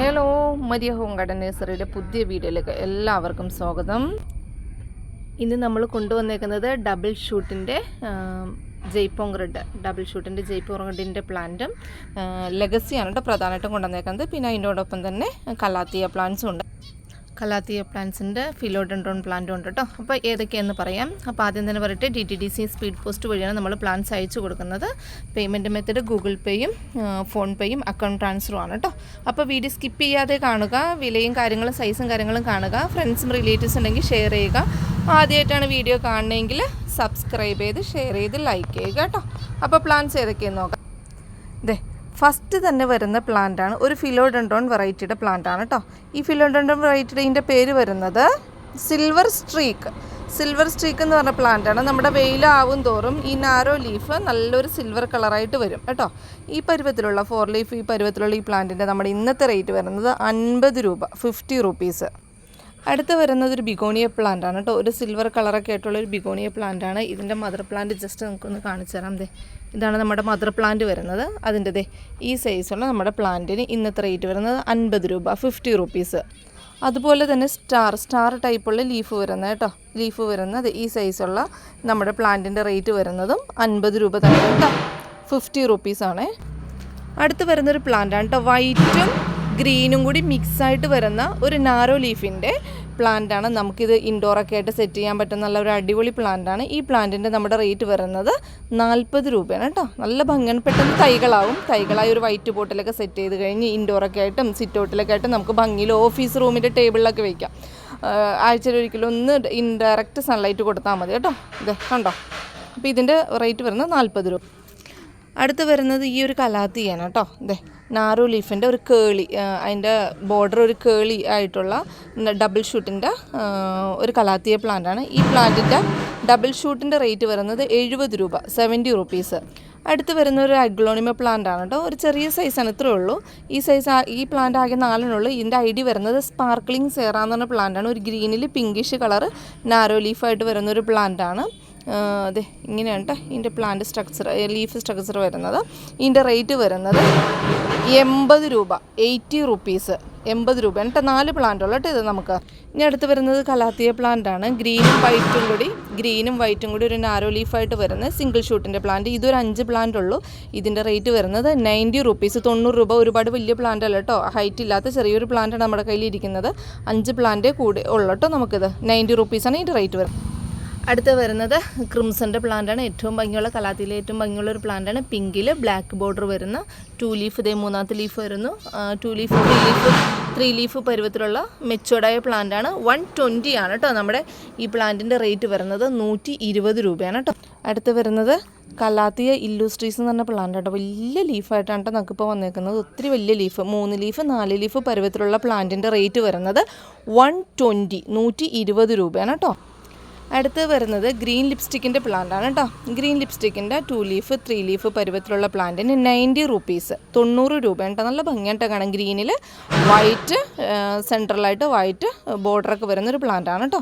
Hello Maria home garden നേഴ്സറിയുടെ പുതിയ വീഡിയോയിലേക്ക് എല്ലാവർക്കും സ്വാഗതം. ഇന്ന് നമ്മൾ കൊണ്ടുവന്നേക്കുന്നത് ഡബിൾ ഷൂട്ടിന്റെ ജയ്പോങ് റെഡ് ഡബിൾ ഷൂട്ടിന്റെ ജയ്പോങ് റെഡിന്റെ പ്ലാന്റും. ലെഗസിയാണ് കേട്ടോ പ്രധാനമായിട്ടും കൊണ്ടുവന്നേക്കുന്നത്. പിന്നെ അതിനോടൊപ്പം തന്നെ കല്ലാത്തിയ പ്ലാന്റ്സും ഉണ്ട്. കലാത്തിയ പ്ലാന്റ്സിന്റെ ഫിലോഡൻഡ്രോൺ പ്ലാന്റും ഉണ്ട് കേട്ടോ. അപ്പോൾ ഏതൊക്കെയെന്ന് പറയാം. അപ്പോൾ ആദ്യം തന്നെ പറയട്ടെ D T D C speed post വഴിയാണ് നമ്മൾ പ്ലാൻസ് അയച്ചു കൊടുക്കുന്നത്. പേയ്മെന്റ് മെത്തേഡ് ഗൂഗിൾ പേയും ഫോൺ പേയും അക്കൗണ്ട് ട്രാൻസ്ഫറും ആണ് കേട്ടോ. അപ്പോൾ വീഡിയോ സ്കിപ്പ് ചെയ്യാതെ കാണുക വിലയും കാര്യങ്ങളും സൈസും കാര്യങ്ങളും കാണുക ഫ്രണ്ട്സും റിലേറ്റീവ്സ് ഉണ്ടെങ്കിൽ ഷെയർ ചെയ്യുക. ആദ്യമായിട്ടാണ് വീഡിയോ കാണണമെങ്കിൽ സബ്സ്ക്രൈബ് ചെയ്ത് ഷെയർ ചെയ്ത് ലൈക്ക് ചെയ്യുക കേട്ടോ. അപ്പോൾ പ്ലാൻസ് ഏതൊക്കെയെന്ന് നോക്കാം. ദേ ഫസ്റ്റ് തന്നെ വരുന്ന പ്ലാന്റ് ആണ്. ഒരു ഫിലോഡൻഡ്രോൺ വെറൈറ്റിയുടെ പ്ലാന്റ് ആണ് കേട്ടോ ഈ ഫിലോഡൻഡ്രോൺ വെറൈറ്റിയുടെ പേര് വരുന്നത് സിൽവർ സ്ട്രീക്ക് സിൽവർ സ്ട്രീക്ക് എന്ന് പറഞ്ഞ പ്ലാന്റ് ആണ്. നമ്മുടെ വെയിലാവും തോറും ഈ നാരോ ലീഫ് നല്ലൊരു സിൽവർ കളറായിട്ട് വരും കേട്ടോ. ഈ പരുവത്തിലുള്ള ഫോർ ലീഫ് ഈ പരുവത്തിലുള്ള ഈ പ്ലാന്റിന്റെ നമ്മുടെ ഇന്നത്തെ റേറ്റ് വരുന്നത് അൻപത് രൂപ ഫിഫ്റ്റി റുപ്പീസ് അടുത്ത് വരുന്നത് ഒരു ബിഗോണിയ പ്ലാന്റ് ആണ് കേട്ടോ ഒരു സിൽവർ കളറൊക്കെ ആയിട്ടുള്ള ഒരു ബിഗോണിയ പ്ലാന്റ് ആണ്. ഇതിന്റെ മദർ പ്ലാന്റ് ജസ്റ്റ് നമുക്കൊന്ന് കാണിച്ചു തരാം ദേ. ഇതാണ് നമ്മുടെ മദർ പ്ലാന്റ് വരുന്നത്. അതിന്റെ ദേ ഈ സൈസുള്ള നമ്മുടെ പ്ലാന്റിന് ഇന്നത്തെ റേറ്റ് വരുന്നത് അൻപത് രൂപ ഫിഫ്റ്റി റുപ്പീസ് അതുപോലെ തന്നെ സ്റ്റാർ സ്റ്റാർ ടൈപ്പുള്ള ലീഫ് വരുന്നത് കേട്ടോ. ലീഫ് വരുന്നത് ഈ സൈസുള്ള നമ്മുടെ പ്ലാന്റിന്റെ റേറ്റ് വരുന്നതും അൻപത് രൂപ തന്നെ കേട്ടോ. ഫിഫ്റ്റി റുപ്പീസാണ് അടുത്ത് വരുന്നൊരു പ്ലാന്റാണ് കേട്ടോ. വൈറ്റും ഗ്രീനും കൂടി മിക്സ് ആയിട്ട് വരുന്ന ഒരു നാരോ ലീഫിന്റെ പ്ലാന്റാണ് നമുക്കിത് ഇൻഡോറൊക്കെ ആയിട്ട് സെറ്റ് ചെയ്യാൻ പറ്റുന്ന നല്ല ഒരു അടിപൊളി പ്ലാന്റാണ് ഈ പ്ലാന്റിന്റെ നമ്മുടെ റേറ്റ് വരുന്നത് നാൽപ്പത് രൂപയാണ് കേട്ടോ. നല്ല ഭംഗിയാണ്. പെട്ടെന്ന് തൈകളാവും. തൈകളായി ഒരു വൈറ്റ് ബോട്ടിലൊക്കെ സെറ്റ് ചെയ്ത് കഴിഞ്ഞ് ഇൻഡോറൊക്കെ ആയിട്ടും സിറ്റ് ഔട്ടിലൊക്കെ ആയിട്ട് നമുക്ക് ഭംഗിയിൽ ഓഫീസ് റൂമിന്റെ ടേബിളിലൊക്കെ വയ്ക്കാം ആഴ്ചയിൽ ഒരിക്കലും ഒന്ന് ഇൻഡയറക്റ്റ് സൺലൈറ്റ് കൊടുത്താൽ മതി കേട്ടോ. ഇത് കണ്ടോ? അപ്പോൾ ഇതിന്റെ റേറ്റ് വരുന്നത് നാൽപ്പത് രൂപ. അടുത്ത് വരുന്നത് ഈ ഒരു കലാത്തിയാണ് കേട്ടോ. ഇതേ നാരോ ലീഫിന്റെ ഒരു കേളി അതിന്റെ ബോർഡർ ഒരു കേളി ആയിട്ടുള്ള ഡബിൾ ഷൂട്ടിന്റെ ഒരു കലാത്തിയ പ്ലാന്റാണ്. ഈ പ്ലാന്റിന്റെ ഡബിൾ ഷൂട്ടിന്റെ റേറ്റ് വരുന്നത് എഴുപത് രൂപ സെവന്റി റുപ്പീസ്. അടുത്ത് വരുന്ന ഒരു അഗ്ലോണിമ പ്ലാന്റ് ആണ് കേട്ടോ. ഒരു ചെറിയ സൈസാണ് ഇത്രേ ഉള്ളൂ. ഈ സൈസ് ഈ പ്ലാന്റ് ആകെ നാലിനുള്ളൂ ഇതിന്റെ ഐ ഡി വരുന്നത് സ്പാർക്ലിംഗ് സേറ എന്ന് പറഞ്ഞ പ്ലാന്റാണ്. ഒരു ഗ്രീനിൽ പിങ്കിഷ് കളർ നാരോ ലീഫായിട്ട് വരുന്ന ഒരു പ്ലാന്റാണ്. അതെ ഇങ്ങനെയാണ് കേട്ടോ ഇതിന്റെ പ്ലാന്റ് സ്ട്രക്ചർ ലീഫ് സ്ട്രക്ചർ വരുന്നത്. ഇതിന്റെ റേറ്റ് വരുന്നത് എൺപത് രൂപ എയ്റ്റി റുപ്പീസ് എൺപത് രൂപ എന്നിട്ട് നാല് പ്ലാന്റ് ഉള്ള കേട്ടോ ഇത് നമുക്ക്. ഇനി അടുത്ത് വരുന്നത് കലാത്തിയ പ്ലാന്റ് ആണ്. ഗ്രീനും വൈറ്റും കൂടി ഗ്രീനും വൈറ്റും കൂടി ഒരു നാരോ ലീഫായിട്ട് വരുന്ന സിംഗിൾ ഷൂട്ടിന്റെ പ്ലാന്റ് ഇതൊരു അഞ്ച് പ്ലാന്റ് ഉള്ളൂ. ഇതിന്റെ റേറ്റ് വരുന്നത് നയന്റി റുപ്പീസ് തൊണ്ണൂറ് രൂപ ഒരുപാട് വലിയ പ്ലാന്റ് അല്ല കേട്ടോ ഹൈറ്റ് ഇല്ലാത്ത ചെറിയൊരു പ്ലാന്റാണ് നമ്മുടെ കയ്യിൽ ഇരിക്കുന്നത് അഞ്ച് പ്ലാന്റേ കൂടി ഉള്ളൂ കേട്ടോ നമുക്കിത്. നയന്റി റുപ്പീസാണ് ഇതിന്റെ റേറ്റ് വരുന്നത്. അടുത്ത് വരുന്നത് ക്രിംസന്റെ പ്ലാന്റാണ്. ഏറ്റവും ഭംഗിയുള്ള കലാത്തിയിലെ ഏറ്റവും ഭംഗിയുള്ള ഒരു പ്ലാന്റാണ്. പിങ്കിൽ ബ്ലാക്ക് ബോർഡർ വരുന്ന. ടു ലീഫ് ഇതേ മൂന്നാമത്തെ ലീഫ് വരുന്നു. Two leaf three leaf three leaf പരുവത്തിലുള്ള മെച്ചോർഡായ പ്ലാന്റാണ്. വൺ ട്വന്റി ആണ് കേട്ടോ നമ്മുടെ ഈ പ്ലാന്റിന്റെ റേറ്റ് വരുന്നത് നൂറ്റി ഇരുപത് രൂപയാണ് കേട്ടോ അടുത്ത് വരുന്നത് കലാത്തിയ ഇല്ലൂസ്ട്രീസ് എന്ന് പറഞ്ഞ പ്ലാന്റ് കേട്ടോ വലിയ ലീഫായിട്ടാണ് കേട്ടോ നമുക്കിപ്പോൾ വന്നേക്കുന്നത്. ഒത്തിരി വലിയ ലീഫ്. മൂന്ന് ലീഫ് നാല് ലീഫ് പരുവത്തിലുള്ള പ്ലാന്റിന്റെ റേറ്റ് വരുന്നത് വൺ ട്വന്റി നൂറ്റി ഇരുപത് രൂപയാണ് കേട്ടോ അടുത്ത് വരുന്നത് ഗ്രീൻ ലിപ്സ്റ്റിക്കിന്റെ പ്ലാന്റ് ആണ് കേട്ടോ. ഗ്രീൻ ലിപ്സ്റ്റിക്കിന്റെ ടു ലീഫ് ത്രീ ലീഫ് പരുവത്തിലുള്ള പ്ലാന്റിന് നയന്റി റുപ്പീസ്. തൊണ്ണൂറ് രൂപ കേട്ടോ. നല്ല ഭംഗിയായിട്ട് കാണാം ഗ്രീനിൽ വൈറ്റ് സെൻട്രലായിട്ട് വൈറ്റ് ബോർഡറൊക്കെ വരുന്ന ഒരു പ്ലാന്റ് ആണ് കേട്ടോ.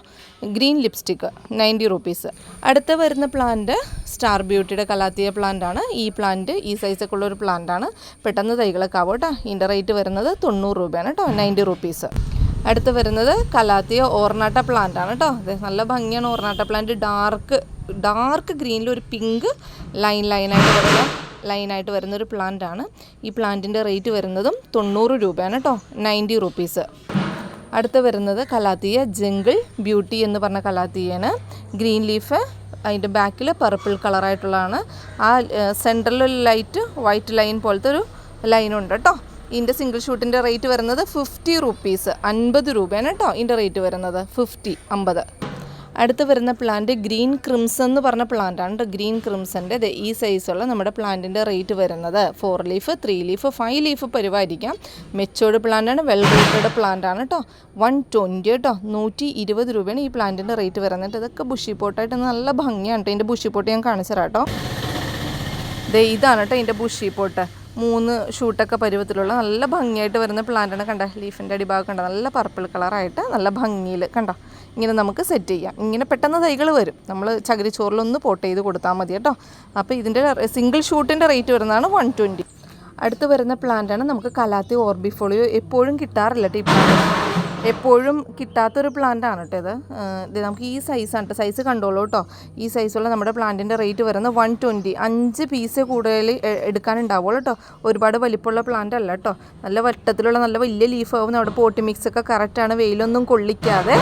Green lipstick ninety rupees. അടുത്ത് വരുന്ന പ്ലാന്റ് സ്റ്റാർ ബ്യൂട്ടിയുടെ കലാത്തിയ പ്ലാന്റാണ്. ഈ പ്ലാന്റ് ഈ സൈസൊക്കെ ഉള്ള ഒരു പ്ലാന്റ് ആണ് പെട്ടെന്ന് തൈകളൊക്കെ ആവും കേട്ടോ. ഇതിന്റെ റേറ്റ് വരുന്നത് തൊണ്ണൂറ് രൂപയാണ് കേട്ടോ. Ninety rupees. അടുത്ത് വരുന്നത് കലാത്തിയ ഓർണാട്ട പ്ലാന്റ് ആണ് കേട്ടോ അതെ നല്ല ഭംഗിയാണ് ഓർണാട്ട പ്ലാന്റ് ഡാർക്ക് ഡാർക്ക് ഗ്രീനിൽ ഒരു പിങ്ക് ലൈൻ ലൈനായിട്ട് വരുന്ന ലൈനായിട്ട് വരുന്ന ഒരു പ്ലാന്റ് ആണ്. ഈ പ്ലാന്റിന്റെ റേറ്റ് വരുന്നതും തൊണ്ണൂറ് രൂപയാണ് കേട്ടോ നയന്റി റുപ്പീസ് അടുത്ത് വരുന്നത് കലാത്തിയ ജംഗിൾ ബ്യൂട്ടി എന്ന് പറഞ്ഞ കലാത്തിയാണ് ഗ്രീൻ ലീഫ് അതിന്റെ ബാക്കിൽ പർപ്പിൾ കളറായിട്ടുള്ളതാണ് ആ സെൻട്രലിൽ ലൈറ്റ് വൈറ്റ് ലൈൻ പോലത്തെ ഒരു ലൈനുണ്ട് കേട്ടോ ഇതിന്റെ സിംഗിൾ ഷൂട്ടിന്റെ റേറ്റ് വരുന്നത് ഫിഫ്റ്റി റുപ്പീസ് അൻപത് രൂപയാണ് കേട്ടോ ഇതിന്റെ റേറ്റ് വരുന്നത്. ഫിഫ്റ്റി അമ്പത് അടുത്ത് വരുന്ന പ്ലാന്റ് ഗ്രീൻ ക്രിംസൺ എന്ന് പറഞ്ഞ പ്ലാന്റാണ് കേട്ടോ ഗ്രീൻ ക്രിംസന്റെ ഈ സൈസുള്ള നമ്മുടെ പ്ലാന്റിന്റെ റേറ്റ് വരുന്നത്. Four leaf three leaf five leaf പരിപാലിക്കാം matured പ്ലാന്റാണ് വെൽ റേറ്റഡ് പ്ലാന്റ് ആണ് കേട്ടോ വൺ ട്വന്റി കേട്ടോ നൂറ്റി ഇരുപത് രൂപയാണ് ഈ പ്ലാന്റിന്റെ റേറ്റ് വരുന്നത്. ഇതൊക്കെ ബുഷി പോട്ടായിട്ട് നല്ല ഭംഗിയാണ് കേട്ടോ ഇതിന്റെ ബുഷി പോട്ട് ഞാൻ കാണിച്ചു തരാം കേട്ടോ ഇതാണ് കേട്ടോ ഇതിന്റെ ബുഷി പോട്ട് മൂന്ന് ഷൂട്ടൊക്കെ പരുവത്തിലുള്ള നല്ല ഭംഗിയായിട്ട് വരുന്ന പ്ലാന്റാണ് കണ്ട? ലീഫിന്റെ അടിഭാഗം കണ്ട? നല്ല പർപ്പിൾ കളറായിട്ട് നല്ല ഭംഗിയിൽ കണ്ടോ? ഇങ്ങനെ നമുക്ക് സെറ്റ് ചെയ്യാം. ഇങ്ങനെ പെട്ടെന്ന് തൈകൾ വരും. നമ്മൾ ചകിരിച്ചോറിലൊന്ന് പോട്ട് ചെയ്ത് കൊടുത്താൽ മതി കേട്ടോ. അപ്പോൾ ഇതിന്റെ സിംഗിൾ ഷൂട്ടിന്റെ റേറ്റ് വരുന്നതാണ് വൺ ട്വന്റി അടുത്ത് വരുന്ന പ്ലാന്റാണ് നമുക്ക് കലാത്തി ഓർബിഫോളിയോ എപ്പോഴും കിട്ടാറില്ല ടീ പ്ലാന്റ് എപ്പോഴും കിട്ടാത്തൊരു പ്ലാന്റ് ആണ് കേട്ടോ ഇത്. നമുക്ക് ഈ സൈസാണ് കേട്ടോ സൈസ് കണ്ടോളൂ കേട്ടോ ഈ സൈസുള്ള നമ്മുടെ പ്ലാന്റിന്റെ റേറ്റ് വരുന്നത് വൺ ട്വന്റി അഞ്ച് പീസ് കൂടുതൽ എടുക്കാനുണ്ടാവുള്ളൂ കേട്ടോ ഒരുപാട് വലിപ്പമുള്ള പ്ലാന്റ് അല്ല കേട്ടോ നല്ല വട്ടത്തിലുള്ള നല്ല വലിയ ലീഫ് ആവും നമ്മുടെ പോട്ടി മിക്സ് ഒക്കെ കറക്റ്റാണ് വെയിലൊന്നും കൊള്ളിക്കാതെ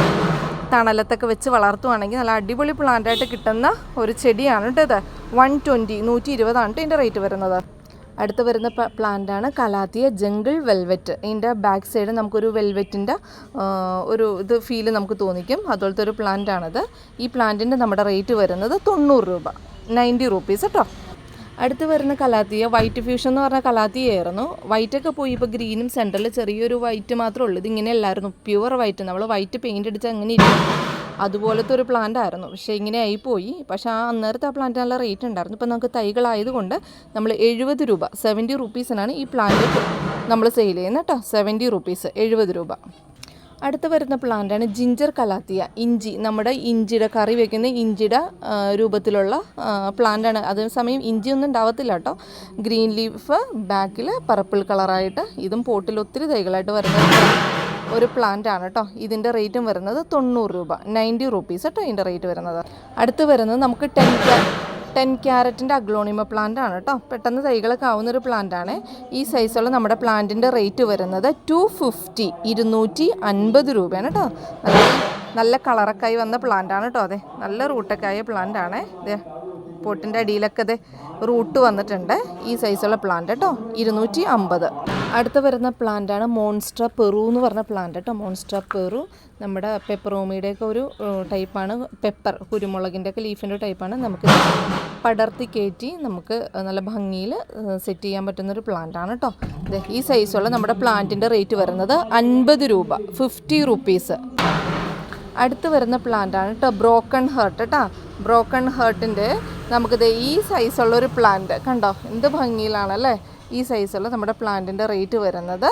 തണലത്തൊക്കെ വെച്ച് വളർത്തുവാണെങ്കിൽ നല്ല അടിപൊളി പ്ലാന്റായിട്ട് കിട്ടുന്ന ഒരു ചെടിയാണ് കേട്ടോ ഇത്. വൺ ട്വന്റി നൂറ്റി ഇരുപതാണ് കേട്ടോ ഇതിന്റെ റേറ്റ് വരുന്നത്. അടുത്ത് വരുന്ന പ്ലാന്റാണ് കലാത്തിയ ജംഗിൾ വെൽവെറ്റ് ഇതിന്റെ ബാക്ക് സൈഡ് നമുക്കൊരു വെൽവെറ്റിന്റെ ഒരു ഇത് ഫീൽ നമുക്ക് തോന്നിക്കും. അതുപോലത്തെ ഒരു പ്ലാന്റാണത് ഈ പ്ലാന്റിന്റെ നമ്മുടെ റേറ്റ് വരുന്നത് തൊണ്ണൂറ് രൂപ. നയന്റി റുപ്പീസ് കേട്ടോ അടുത്ത് വരുന്ന കലാത്തിയ വൈറ്റ് ഫ്യൂഷൻ എന്ന് പറഞ്ഞ കലാത്തിയായിരുന്നു വൈറ്റൊക്കെ പോയി ഇപ്പോൾ ഗ്രീനും സെന്ററിൽ ചെറിയൊരു വൈറ്റ് മാത്രമേ ഉള്ളൂ. ഇതിങ്ങനെ അല്ലായിരുന്നു പ്യുവർ വൈറ്റ് നമ്മൾ വൈറ്റ് പെയിന്റ് അടിച്ച് അങ്ങനെ ഇരിക്കും. അതുപോലത്തെ ഒരു പ്ലാന്റ് ആയിരുന്നു. പക്ഷേ ഇങ്ങനെ ആയിപ്പോയി. പക്ഷേ ആ അന്നേരത്തെ ആ പ്ലാന്റ് നല്ല റേറ്റ് ഉണ്ടായിരുന്നു. ഇപ്പോൾ നമുക്ക് തൈകളായതുകൊണ്ട് നമ്മൾ എഴുപത് രൂപ സെവന്റി റുപ്പീസിനാണ് ഈ പ്ലാന്റ് നമ്മൾ സെയിൽ ചെയ്യുന്നത് കേട്ടോ. സെവന്റി റുപ്പീസ് എഴുപത് രൂപ. അടുത്ത് വരുന്ന പ്ലാന്റാണ് ജിഞ്ചർ കലാത്തിയ ഇഞ്ചി. നമ്മുടെ ഇഞ്ചിയുടെ കറി വെക്കുന്ന ഇഞ്ചിയുടെ രൂപത്തിലുള്ള പ്ലാന്റാണ് അതേസമയം ഇഞ്ചി ഒന്നും ഉണ്ടാവത്തില്ല കേട്ടോ. ഗ്രീൻ ലീഫ് ബാക്കിൽ പർപ്പിൾ കളറായിട്ട് ഇതും പോട്ടിൽ ഒത്തിരി തൈകളായിട്ട് വരുന്ന ഒരു പ്ലാന്റ് ആണ് കേട്ടോ ഇതിന്റെ റേറ്റും വരുന്നത് തൊണ്ണൂറ് രൂപ. നയന്റി റുപ്പീസ് കേട്ടോ ഇതിന്റെ റേറ്റ് വരുന്നത്. അടുത്ത് വരുന്നത് നമുക്ക് ടെൻ ടെൻ ക്യാരറ്റിന്റെ അഗ്ലോണിമ പ്ലാന്റ് ആണ് കേട്ടോ പെട്ടെന്ന് തൈകളൊക്കെ ആവുന്ന ഒരു പ്ലാന്റ് ആണ്. ഈ സൈസുള്ള നമ്മുടെ പ്ലാന്റിന്റെ റേറ്റ് വരുന്നത് ടു ഫിഫ്റ്റി ഇരുന്നൂറ്റി അൻപത് രൂപയാണ് കേട്ടോ നല്ല നല്ല കളറൊക്കെ ആയി വന്ന പ്ലാന്റ് ആണ് കേട്ടോ അതെ. നല്ല റൂട്ടൊക്കെ ആയ പ്ലാന്റ് ആണ്. ഇതേ പോട്ടിന്റെ അടിയിലൊക്കെ അതെ റൂട്ട് വന്നിട്ടുണ്ട്. ഈ സൈസുള്ള പ്ലാന്റ് കേട്ടോ ഇരുന്നൂറ്റി അമ്പത് അടുത്ത് വരുന്ന പ്ലാന്റാണ് മോൺസ്ട്ര പെറു എന്ന് പറഞ്ഞ പ്ലാന്റ് കേട്ടോ. മോൺസ്ട്ര പെറു നമ്മുടെ പെപ്പറോമിയുടെയൊക്കെ ഒരു ടൈപ്പാണ് പെപ്പർ കുരുമുളകിന്റെ ഒക്കെ ലീഫിന്റെ ടൈപ്പാണ് നമുക്ക് പടർത്തി കയറ്റി നമുക്ക് നല്ല ഭംഗിയിൽ സെറ്റ് ചെയ്യാൻ പറ്റുന്ന ഒരു പ്ലാന്റ് ആണ് കേട്ടോ ഈ സൈസുള്ള നമ്മുടെ പ്ലാന്റിന്റെ റേറ്റ് വരുന്നത് അൻപത് രൂപ. ഫിഫ്റ്റി റുപ്പീസ് അടുത്ത് വരുന്ന പ്ലാന്റ് ആണ് കേട്ടോ ബ്രോക്കൺ ഹേർട്ട് കേട്ടോ ബ്രോക്കൺ ഹേർട്ടിന്റെ നമുക്കിത് ഈ സൈസുള്ള ഒരു പ്ലാന്റ് കണ്ടോ? എന്ത് ഭംഗിയിലാണല്ലേ? ഈ സൈസുള്ള നമ്മുടെ പ്ലാന്റിന്റെ റേറ്റ് വരുന്നത്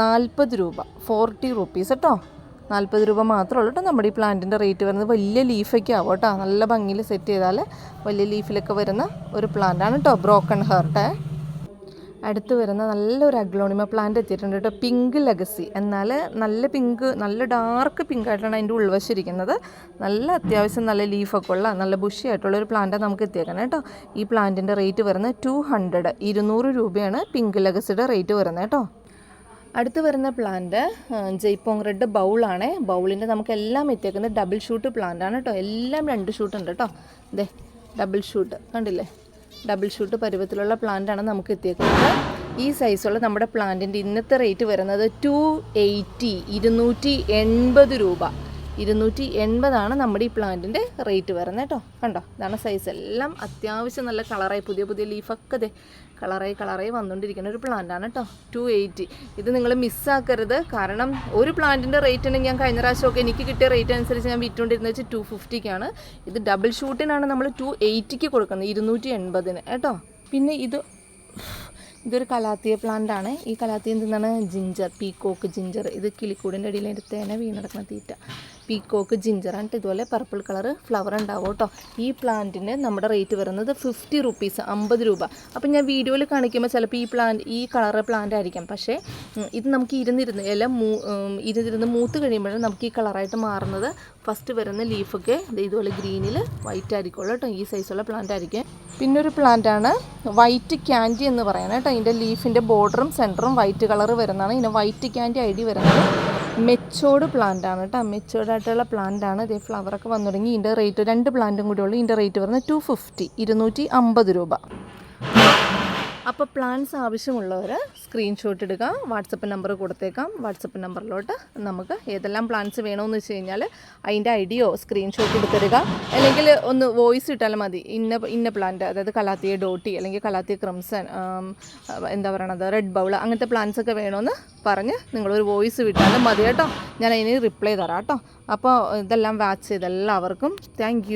നാൽപ്പത് രൂപ. ഫോർട്ടി റുപ്പീസ് കേട്ടോ നാൽപ്പത് രൂപ മാത്രമേ ഉള്ളൂ കേട്ടോ നമ്മുടെ ഈ പ്ലാന്റിന്റെ റേറ്റ് വരുന്നത്. വലിയ ലീഫൊക്കെ ആവും കേട്ടോ നല്ല ഭംഗിയിൽ സെറ്റ് ചെയ്താൽ വലിയ ലീഫിലൊക്കെ വരുന്ന ഒരു പ്ലാന്റാണ് കേട്ടോ ബ്രോക്കൺ ഹേർട്ട് അടുത്ത് വരുന്ന നല്ലൊരു അഗ്ലോണിമ പ്ലാന്റ് എത്തിയിട്ടുണ്ട് കേട്ടോ. പിങ്ക് ലഗസി എന്നാൽ നല്ല പിങ്ക് നല്ല ഡാർക്ക് പിങ്ക് ആയിട്ടാണ് അതിന്റെ ഉൾവശം ഇരിക്കുന്നത് നല്ല അത്യാവശ്യം നല്ല ലീഫൊക്കെ ഉള്ള നല്ല ബുഷി ആയിട്ടുള്ള ഒരു പ്ലാന്റ് നമുക്ക് എത്തിയേക്കണം കേട്ടോ. ഈ പ്ലാന്റിന്റെ റേറ്റ് വരുന്നത് ടു ഹൺഡ്രഡ് ഇരുന്നൂറ് രൂപയാണ് പിങ്ക് ലഗസിയുടെ റേറ്റ് വരുന്നത് കേട്ടോ. അടുത്ത് വരുന്ന പ്ലാന്റ് ജയ്പോങ് റെഡ് ബൗളാണ് ബൗളിന്റെ നമുക്ക് എല്ലാം എത്തിയേക്കുന്നത് ഡബിൾ ഷൂട്ട് പ്ലാന്റ് ആണ് കേട്ടോ. എല്ലാം രണ്ട് ഷൂട്ട് ഉണ്ട് കേട്ടോ. ഇതേ ഡബിൾ ഷൂട്ട് കണ്ടില്ലേ? ഡബിൾ ഷൂട്ട് പരുവത്തിലുള്ള പ്ലാന്റാണ് നമുക്ക് എത്തിയേക്കുന്നത്. ഈ സൈസുള്ള നമ്മുടെ പ്ലാന്റിന്റെ ഇന്നത്തെ റേറ്റ് വരുന്നത് ടു എയ്റ്റി ഇരുന്നൂറ്റി എൺപത് രൂപ. ഇരുന്നൂറ്റി എൺപതാണ് നമ്മുടെ ഈ പ്ലാന്റിന്റെ റേറ്റ് വരുന്നത് കേട്ടോ. കണ്ടോ? ഇതാണ് സൈസ് എല്ലാം അത്യാവശ്യം നല്ല കളറായി പുതിയ പുതിയ ലീഫൊക്കെ അതെ കളറായി കളറായി വന്നുകൊണ്ടിരിക്കുന്ന ഒരു പ്ലാന്റാണ് കേട്ടോ. ടു എയ്റ്റി ഇത് നിങ്ങൾ മിസ്സാക്കരുത് കാരണം ഒരു പ്ലാന്റിന്റെ റേറ്റ് ഉണ്ടെങ്കിൽ ഞാൻ കഴിഞ്ഞ പ്രാവശ്യമൊക്കെ എനിക്ക് കിട്ടിയ റേറ്റ് അനുസരിച്ച് ഞാൻ വിറ്റുകൊണ്ടിരുന്നത് വെച്ച് ടു ഫിഫ്റ്റിക്കാണ് ഇത് ഡബിൾ ഷൂട്ടിനാണ് നമ്മൾ ടു എയ്റ്റിക്ക് കൊടുക്കുന്നത് ഇരുന്നൂറ്റി എൺപതിന് കേട്ടോ? പിന്നെ ഇത് ഇതൊരു കലാത്തിയ പ്ലാന്റ് ആണ്. ഈ കലാത്തിയ എന്താണ് ജിഞ്ചർ പീക്കോക്ക് ജിഞ്ചർ ഇത് കിളിക്കൂടിന്റെ അടിയിൽ അതിന്റെ വീണടക്കുന്ന തീറ്റ. പീക്കോക്ക് ജിഞ്ചർ ആണ് ഇതുപോലെ പർപ്പിൾ കളർ ഫ്ലവർ ഉണ്ടാവും കേട്ടോ. ഈ പ്ലാന്റിന് നമ്മുടെ റേറ്റ് വരുന്നത് ഫിഫ്റ്റി റുപ്പീസ് അമ്പത് രൂപ. അപ്പം ഞാൻ വീഡിയോയിൽ കാണിക്കുമ്പോൾ ചിലപ്പോൾ ഈ പ്ലാന്റ് ഈ കളർ പ്ലാന്റ് ആയിരിക്കാം. പക്ഷേ ഇത് നമുക്ക് ഇരുന്നിരുന്ന് ഇല മൂ ഇരുന്നിരുന്ന് മൂത്ത് കഴിയുമ്പോഴാണ് നമുക്ക് ഈ കളറായിട്ട് മാറുന്നത്. ഫസ്റ്റ് വരുന്ന ലീഫൊക്കെ ഇതുപോലെ ഗ്രീനിൽ വൈറ്റ് ആയിരിക്കുള്ളൂ കേട്ടോ. ഈ സൈസുള്ള പ്ലാന്റ് ആയിരിക്കും. പിന്നെ ഒരു പ്ലാന്റ് ആണ് വൈറ്റ് ക്യാൻഡി എന്ന് പറയുന്നത് കേട്ടോ. ഇതിന്റെ ലീഫിന്റെ ബോർഡറും സെന്ററും വൈറ്റ് കളർ വരുന്നതാണ്. ഇതിന് വൈറ്റ് ക്യാൻഡി ഐ ഡി വരുന്നത് മെച്ചോർഡ് പ്ലാന്റ് ആണ് കേട്ടോ. മെച്ചോർഡ് ആയിട്ടുള്ള പ്ലാന്റ് ആണ്. ഇതേ ഫ്ലവറൊക്കെ വന്നു തുടങ്ങി ഇതിന്റെ റേറ്റ് രണ്ട് പ്ലാന്റും കൂടി ഉള്ളൂ. ഇതിന്റെ റേറ്റ് വരുന്നത് ടു ഫിഫ്റ്റി ഇരുന്നൂറ്റി അമ്പത് രൂപ. അപ്പോൾ പ്ലാൻസ് ആവശ്യമുള്ളവർ സ്ക്രീൻഷോട്ട് എടുക്കുക വാട്സപ്പ് നമ്പർ കൊടുത്തേക്കാം. വാട്സപ്പ് നമ്പറിലോട്ട് നമുക്ക് ഏതെല്ലാം പ്ലാൻസ് വേണമെന്ന് വെച്ച് കഴിഞ്ഞാൽ അതിന്റെ ഐഡിയോ സ്ക്രീൻഷോട്ട് എടുത്തിടുക. അല്ലെങ്കിൽ ഒന്ന് വോയിസ് ഇട്ടാലും മതി. ഇന്ന ഇന്ന പ്ലാന്റ് അതായത് കലാത്തിയ ഡോട്ടി അല്ലെങ്കിൽ കലാത്തിയ ക്രിംസൺ എന്താ പറയണത് റെഡ് ബൗൾ അങ്ങനത്തെ പ്ലാന്റ്സ് ഒക്കെ വേണമെന്ന് പറഞ്ഞ് നിങ്ങളൊരു വോയിസ് വിട്ടാലും മതി കേട്ടോ. ഞാൻ അതിന് റിപ്ലൈ തരാം കേട്ടോ. അപ്പോൾ ഇതെല്ലാം വാച്ച് ചെയ്ത എല്ലാവർക്കും. താങ്ക്